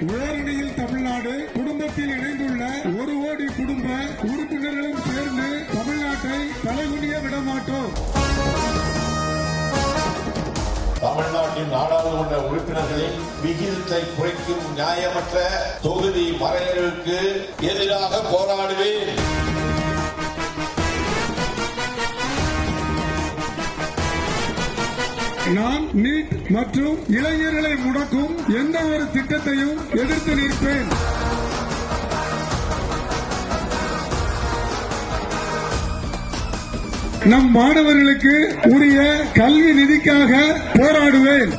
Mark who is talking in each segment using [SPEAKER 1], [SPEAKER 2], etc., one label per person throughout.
[SPEAKER 1] ஓரணியில் தமிழ்நாடு குடும்பத்தில் இணைந்துள்ள ஒரு கோடி குடும்ப உறுப்பினர்களும் சேர்ந்து தமிழ்நாட்டை தலைகுனிய விடமாட்டோம்.
[SPEAKER 2] தமிழ்நாட்டின் நாடாளுமன்ற உறுப்பினர்களின் விகிதத்தை குறைக்கும் நியாயமற்ற தொகுதி வரையறைக்கு எதிராக போராடுவேன்.
[SPEAKER 1] நான் நீட் மற்றும் இளைஞர்களை முடக்கும் எந்த ஒரு திட்டத்தையும் எதிர்த்து நிற்பேன். நம் மாணவர்களுக்கு உரிய கல்வி நிதிக்காக போராடுவேன்.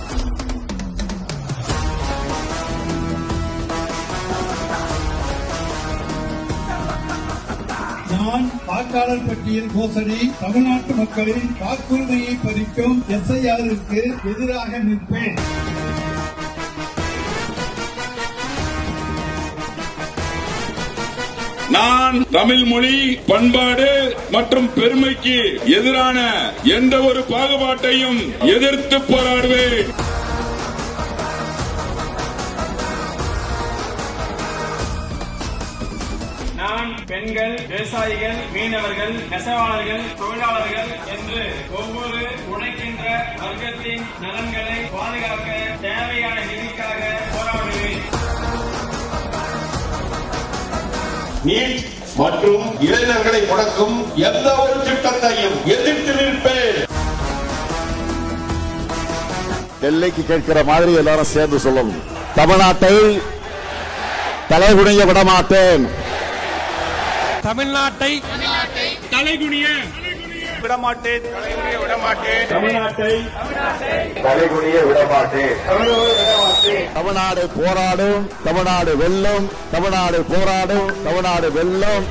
[SPEAKER 3] நான் வாக்காளர் பட்டியல் மோசடி தமிழ்நாட்டு மக்களின் வாக்குரிமையை பறிக்கும் எஸ்ஐஆருக்கு எதிராக நிற்பேன்.
[SPEAKER 4] நான் தமிழ் மொழி பண்பாடு மற்றும் பெருமைக்கு எதிரான எந்த ஒரு பாகுபாட்டையும் எதிர்த்து போராடுவேன்.
[SPEAKER 5] நான் பெண்கள் விவசாயிகள் மீனவர்கள் நெசவாளர்கள் தொழிலாளர்கள் என்று ஒவ்வொரு உழைக்கின்ற வர்க்கத்தின் நலன்களை பாதுகாக்க தேவையான நிதிக்காக போராடுவேன்.
[SPEAKER 2] நீட் மற்றும் இளைஞர்களை முடக்கும் எந்த ஒரு திட்டத்தையும் எதிர்த்து நிற்பேன்.
[SPEAKER 6] டெல்லிக்கு கேட்கிற மாதிரி எல்லாரும் சேர்ந்து சொல்லணும். தமிழ்நாட்டை தலைகுனிய விடமாட்டேன்.
[SPEAKER 7] தமிழ்நாட்டை
[SPEAKER 4] தலைகுனிய.
[SPEAKER 7] விடமாட்டேன். விடமாட்டேன்.
[SPEAKER 6] தமிழ்நாடு போராடும் தமிழ்நாடு வெல்லும் தமிழ்நாடு போராடும் தமிழ்நாடு வெல்லும்.